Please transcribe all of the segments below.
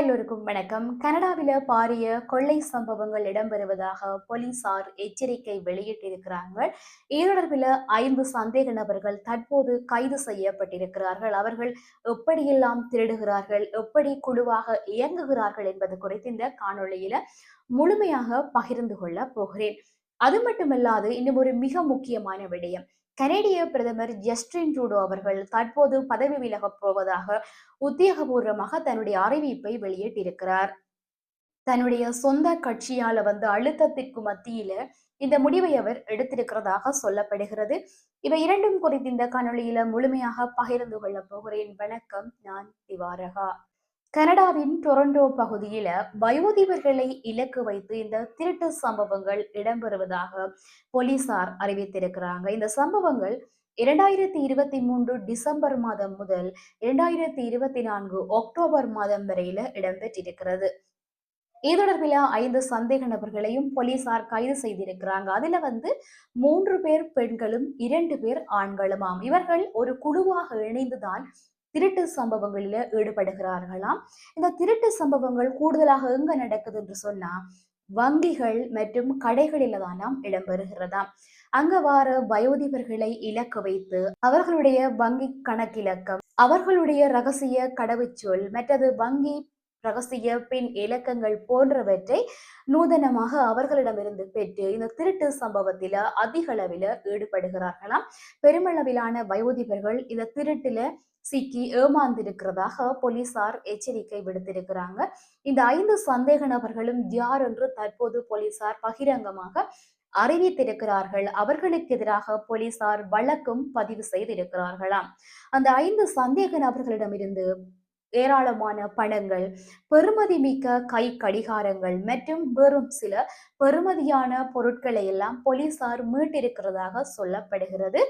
எல்லோருக்கும் வணக்கம். கனடாவில் பாரிய கொள்ளை சம்பவங்கள் இடம்பெறுவதாக போலீசார் எச்சரிக்கை வெளியிட்டிருக்கிறாங்க. இது தொடர்பில் ஐந்து சந்தேக நபர்கள் தற்போது கைது செய்யப்பட்டிருக்கிறார்கள். அவர்கள் எப்படியெல்லாம் திருடுகிறார்கள் எப்படி குழுவாக இயங்குகிறார்கள் என்பது குறித்து இந்த காணொளியில முழுமையாக பகிர்ந்து கொள்ள போகிறேன். அது மட்டுமல்லாது இன்னும் ஒரு மிக முக்கியமான விடயம். கனேடிய பிரதமர் ஜஸ்டின் ட்ரூடோ அவர்கள் தற்போது பதவி விலகப் போவதாக உத்தியோகபூர்வமாக தன்னுடைய அறிவிப்பை வெளியிட்டிருக்கிறார். தன்னுடைய சொந்த கட்சியால வந்து அழுத்தத்திற்கு மத்தியில இந்த முடிவை அவர் எடுத்திருக்கிறதாக சொல்லப்படுகிறது. இவை இரண்டும் குறித்து இந்த காணொளியில முழுமையாக பகிர்ந்து கொள்ளப் போகிறேன். வணக்கம் நான் திவாரகா. கனடாவின் டொரண்டோ பகுதியில வயோதிபர்களை இலக்கு வைத்து இந்த திருட்டு சம்பவங்கள் இடம்பெறுவதாக போலீசார் அறிவித்திருக்கிறாங்க. இந்த சம்பவங்கள் இரண்டாயிரத்தி இருபத்தி மூன்று டிசம்பர் மாதம் முதல் இரண்டாயிரத்தி இருபத்தி நான்கு அக்டோபர் மாதம் வரையில இடம்பெற்றிருக்கிறது. இது தொடர்பில் ஐந்து சந்தேக நபர்களையும் போலீசார் கைது செய்திருக்கிறாங்க. அதுல வந்து மூன்று பேர் பெண்களும் இரண்டு பேர் ஆண்களுமாம். இவர்கள் ஒரு குழுவாக இணைந்துதான் திருட்டு சம்பவங்களில ஈடுபடுகிறார்களாம். இந்த திருட்டு சம்பவங்கள் கூடுதலாக எங்க நடக்குது என்று சொன்னா வங்கிகள் மற்றும் கடைகளில தானாம் இடம்பெறுகிறதாம் அங்க வார வயோதிபர்களை இலக்கு வைத்து அவர்களுடைய வங்கி கணக்கிலக்கம் அவர்களுடைய ரகசிய கடவுச்சொல் மற்றது வங்கி ரகசிய பின் இலக்கங்கள் போன்றவற்றை நூதனமாக அவர்களிடமிருந்து பெற்று இந்த திருட்டு சம்பவத்தில அதிக அளவில் ஈடுபடுகிறார்களாம். பெருமளவிலான வயோதிபர்கள் இந்த திருட்டுல சிக்கி ஏமாந்திருக்கிறதாக போலீசார் எச்சரிக்கை விடுத்திருக்கிறாங்க. இந்த ஐந்து சந்தேக நபர்களும் யார் என்று தற்போது போலீசார் பகிரங்கமாக அறிவித்திருக்கிறார்கள். அவர்களுக்கு எதிராக போலீசார் வழக்கும் பதிவு செய்திருக்கிறார்களாம். அந்த ஐந்து சந்தேக நபர்களிடமிருந்து ஏராளமான பணங்கள் பெருமதி மிக்க கை கடிகாரங்கள் மற்றும் வெறும் சில பெருமதியான பொருட்களை எல்லாம் போலீசார் மீட்டிருக்கிறதாக சொல்லப்படுகிறது.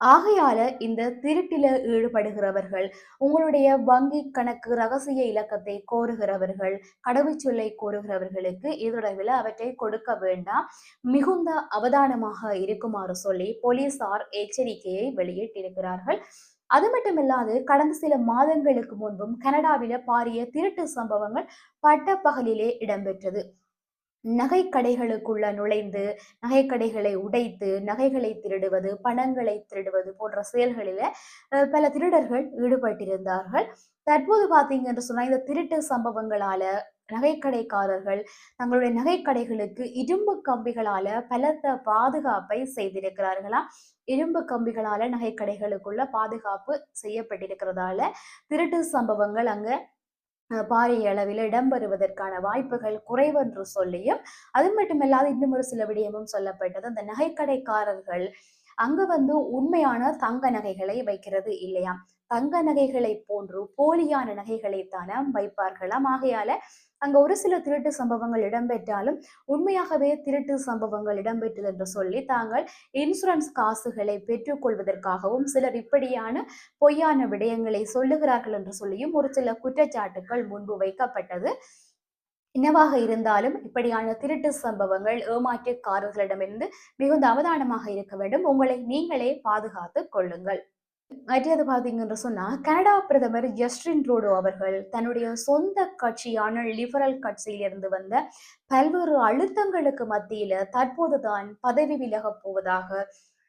ஆகையால இந்த திருட்டில ஈடுபடுகிறவர்கள் உங்களுடைய வங்கி கணக்கு ரகசிய இலக்கத்தை கோருகிறவர்கள் கடவுச்சொல்லை கோருகிறவர்களுக்கு இதொடர்பில் அவற்றை கொடுக்க வேண்டாம். மிகுந்த அவதானமாக இருக்குமாறு சொல்லி போலீசார் எச்சரிக்கையை வெளியிட்டிருக்கிறார்கள். அது மட்டும் இல்லாது கடந்த சில மாதங்களுக்கு முன்பும் கனடாவில பாரிய திருட்டு சம்பவங்கள் பட்டப்பகலிலே இடம்பெற்றது. நகைக்கடைகளுக்குள்ள நுழைந்து நகைக்கடைகளை உடைத்து நகைகளை திருடுவது பணங்களை திருடுவது போன்ற செயல்களில பல திருடர்கள் ஈடுபட்டிருந்தார்கள். தற்போது பார்த்தீங்க என்று சொன்னா இந்த திருட்டு சம்பவங்களால நகைக்கடைக்காரர்கள் தங்களுடைய நகைக்கடைகளுக்கு இரும்பு கம்பிகளால பலத்த பாதுகாப்பை செய்திருக்கிறார்களா? இரும்பு கம்பிகளால நகைக்கடைகளுக்குள்ள பாதுகாப்பு செய்யப்பட்டிருக்கிறதால திருட்டு சம்பவங்கள் அங்க பாரிய அளவில் இடம்பெறுவதற்கான வாய்ப்புகள் குறைவென்று சொல்லியும் அது மட்டுமல்லாது இன்னும் ஒரு சில விடயமும் சொல்லப்பட்டது. அந்த நகைக்கடைக்காரர்கள் அங்க வந்து உண்மையான தங்க நகைகளை வைக்கிறது இல்லையா? தங்க நகைகளை போன்று போலியான நகைகளை தானே வைப்பார்களாம். ஆகையால அங்க ஒரு சில திருட்டு சம்பவங்கள் இடம்பெற்றாலும் உண்மையாகவே திருட்டு சம்பவங்கள் இடம்பெற்றது என்று சொல்லி தாங்கள் இன்சூரன்ஸ் காசுகளை பெற்றுக்கொள்வதற்காகவும் சிலர் இப்படியான பொய்யான விடயங்களை சொல்லுகிறார்கள் என்று சொல்லியும் ஒரு சில குற்றச்சாட்டுகள் முன்பு வைக்கப்பட்டது. என்னவாக இருந்தாலும் இப்படியான திருட்டு சம்பவங்கள் ஏமாற்றுக்காரர்களிடமிருந்து மிகுந்த அவதானமாக இருக்க வேண்டும். உங்களை நீங்களே பாதுகாத்து கொள்ளுங்கள். மற்றது பார்த்தீங்கன்னு சொன்னா கனடா பிரதமர் ஜஸ்டின் ட்ரூடோ அவர்கள் தன்னுடைய சொந்த கட்சியான லிபரல் கட்சியிலிருந்து வந்த பல்வேறு அழுத்தங்களுக்கு மத்தியில தற்போதுதான் பதவி விலகப் போவதாக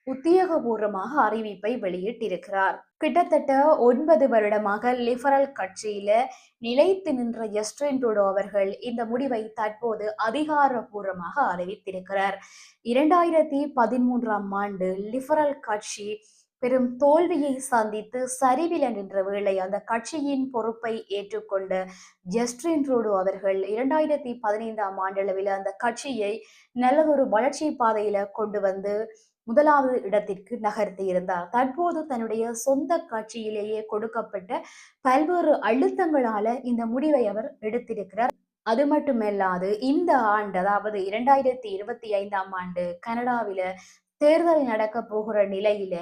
உத்தியோகபூர்வமாக அறிவிப்பை வெளியிட்டிருக்கிறார். கிட்டத்தட்ட ஒன்பது வருடமாக லிபரல் கட்சியில நிலைத்து நின்ற ஜஸ்டின் டுடோ அவர்கள் இந்த முடிவை தற்போது அதிகாரபூர்வமாக அறிவித்திருக்கிறார். இரண்டாயிரத்தி பதிமூன்றாம் ஆண்டு லிபரல் கட்சி பெரும் தோல்வியை சந்தித்து சரிவில நின்ற வேளை அந்த கட்சியின் பொறுப்பை ஏற்றுக்கொண்ட ஜஸ்டின் ட்ரூடோ அவர்கள் இரண்டாயிரத்தி பதினைந்தாம் ஆண்டளவில் அந்த கட்சியை நல்லதொரு வளர்ச்சி பாதையில கொண்டு வந்து முதலாவது இடத்திற்கு நகர்த்தி இருந்தார். தற்போது தன்னுடைய சொந்த கட்சியிலேயே கொடுக்கப்பட்ட பல்வேறு அழுத்தங்களால இந்த முடிவை அவர் எடுத்திருக்கிறார். அது மட்டுமல்லாது இந்த ஆண்டு அதாவது இரண்டாயிரத்தி இருபத்தி ஐந்தாம் ஆண்டு கனடாவில தேர்தல் நடக்க போகிற நிலையில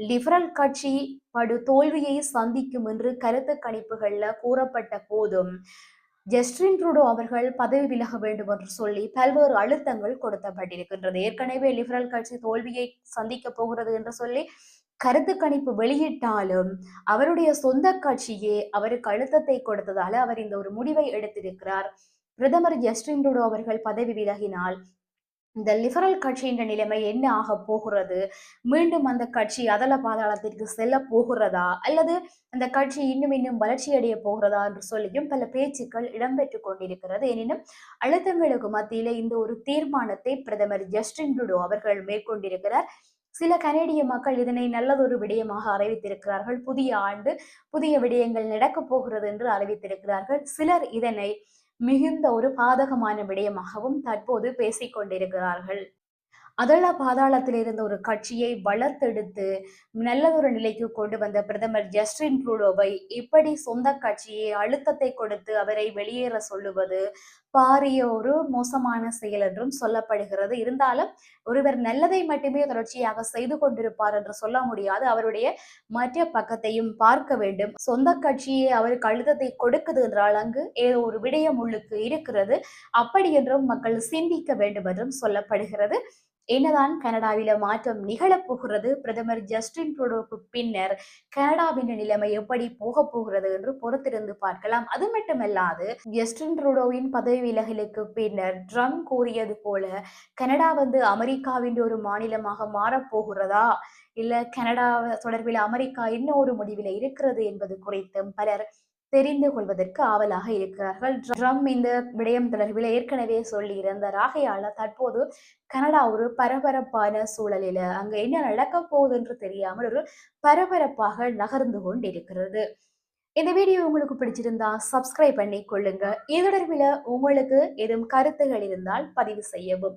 லிபரல் கட்சி படு தோல்வியை சந்திக்கும் என்று கருத்து கணிப்புகள்ல கூறப்பட்ட போதும் ஜஸ்டின் ட்ரூடோ அவர்கள் பதவி விலக வேண்டும் என்று சொல்லி பல்வேறு அழுத்தங்கள் கொடுத்தப்பட்டிருக்கின்றது ஏற்கனவே லிபரல் கட்சி தோல்வியை சந்திக்க போகிறது என்று சொல்லி கருத்து கணிப்பு வெளியிட்டாலும் அவருடைய சொந்த கட்சியே அவருக்கு அழுத்தத்தை கொடுத்ததால அவர் இந்த ஒரு முடிவை எடுத்திருக்கிறார். பிரதமர் ஜஸ்டின் ட்ரூடோ அவர்கள் பதவி விலகினால் இந்த லிபரல் கட்சியின் நிலைமை என்ன ஆக போகிறது? மீண்டும் அந்த கட்சி அதல பாதாளத்திற்கு செல்ல போகிறதா? அல்லது அந்த கட்சி இன்னும் இன்னும் வளர்ச்சியடைய போகிறதா என்று சொல்லியும் பல பேச்சுக்கள் இடம்பெற்றுக் கொண்டிருக்கிறது. எனினும் அழுத்தங்களுக்கு மத்தியில இந்த ஒரு தீர்மானத்தை பிரதமர் ஜஸ்டின் ட்ரூடோ அவர்கள் மேற்கொண்டிருக்கிறார். சில கனேடிய மக்கள் இதனை நல்லதொரு விடயமாக அறிவித்திருக்கிறார்கள். புதிய ஆண்டு புதிய விடயங்கள் நடக்கப் போகிறது என்று அறிவித்திருக்கிறார்கள். சிலர் இதனை மிகுந்த ஒரு பாதகமான விடயமாகவும் தற்போது பேசிக் கொண்டிருக்கிறார்கள் அதள பாதாளத்தில் இருந்த ஒரு கட்சியை வளர்த்தெடுத்து நல்லதொரு நிலைக்கு கொண்டு வந்த பிரதமர் ஜஸ்டின் ட்ரூடோவை இப்படி சொந்த கட்சியை அழுத்தத்தை கொடுத்து அவரை வெளியேற சொல்லுவது பாரிய ஒரு மோசமான செயல் என்றும் சொல்லப்படுகிறது. இருந்தாலும் ஒருவர் நல்லதை மட்டுமே தொடர்ச்சியாக செய்து கொண்டிருப்பார் என்று சொல்ல முடியாது. அவருடைய மற்ற பக்கத்தையும் பார்க்க வேண்டும். சொந்த கட்சியை அவருக்கு அழுத்தத்தை கொடுக்குது என்றால் அங்கு ஏதோ ஒரு விடயம் உள்ளுக்கு இருக்கிறது. அப்படி என்றும் மக்கள் சிந்திக்க வேண்டும் என்றும் சொல்லப்படுகிறது. என்னதான் கனடாவில மாற்றம் நிகழப் போகிறது? பிரதமர் ஜஸ்டின் ட்ரூடோவுக்கு பின்னர் கனடாவின் நிலைமை எப்படி போக போகிறது என்று பொறுத்திருந்து பார்க்கலாம். அது மட்டுமல்லாது ஜஸ்டின் ட்ரூடோவின் பதவி விலகலுக்கு பின்னர் ட்ரம்ப் கூறியது போல கனடா வந்து அமெரிக்காவின் ஒரு மாநிலமாக மாறப்போகிறதா இல்ல கனடா தொடர்பில் அமெரிக்கா என்ன ஒரு முடிவில் இருக்கிறது என்பது குறித்தும் பலர் தெரிந்து கொள்வதற்கு ஆவலாக இருக்கிறார்கள். ட்ரம்ப் இந்த விடயம் தொடர்பில் ஏற்கனவே சொல்லி இருந்த ஆகையால தற்போது கனடா ஒரு பரபரப்பான சூழலில அங்க என்ன நடக்க போகுது என்று தெரியாமல் ஒரு பரபரப்பாக நகர்ந்து கொண்டிருக்கிறது. இந்த வீடியோ உங்களுக்கு பிடிச்சிருந்தா சப்ஸ்கிரைப் பண்ணி கொள்ளுங்க. இது தொடர்பில் உங்களுக்கு ஏதும் கருத்துகள் இருந்தால் பதிவு செய்யவும்.